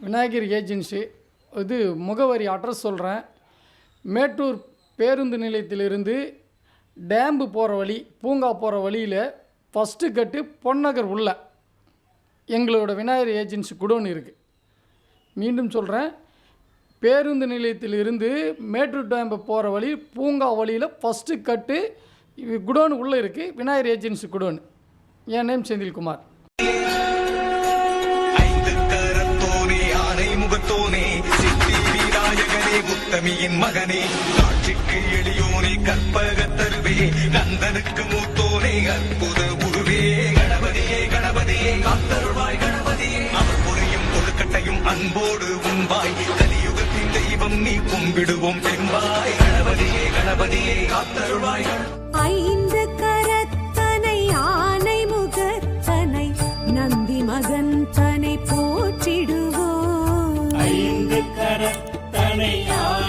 Vinayagar agency இது முகவரி address சொல்கிறேன் மேட்டூர் பேருந்து நிலையத்திலிருந்து டேம்பு போகிற வழி பூங்கா போகிற வழியில் ஃபஸ்ட்டு கட்டு பொன்னகர் உள்ள எங்களோட விநாயகர் ஏஜென்சி குடோன் இருக்குது மீண்டும் சொல்கிறேன் பேருந்து நிலையத்திலிருந்து மேட்டூர் டேம்பு போகிற வழி பூங்கா வழியில் ஃபஸ்ட்டு கட்டு குடோன் உள்ளே இருக்குது விநாயகர் ஏஜென்சி குடோன். என் நேம் செந்தில்குமார். உத்தமியின் மகனே காட்சிக்கு எளியோனே கற்பக தருவே நந்தனுக்கு மூத்தோனே அற்புத உருவே கணபதியே கணபதியே காத்தருள்வாய் கணபதியே அவர் புரியும் கொழுக்கட்டையும் அன்போடு உண்பாய் கலியுகத்தின் தெய்வம் நீ கும்பிடுவோம் செம்பாய் கணபதியே கணபதியே காத்தருள்வாய் கணபதியே ஐந்து கரத்தனை ஆனை முகத்தனை நந்தி மகன் தனை போற்றிடுவோம். ஐந்து கரத்தனை யானை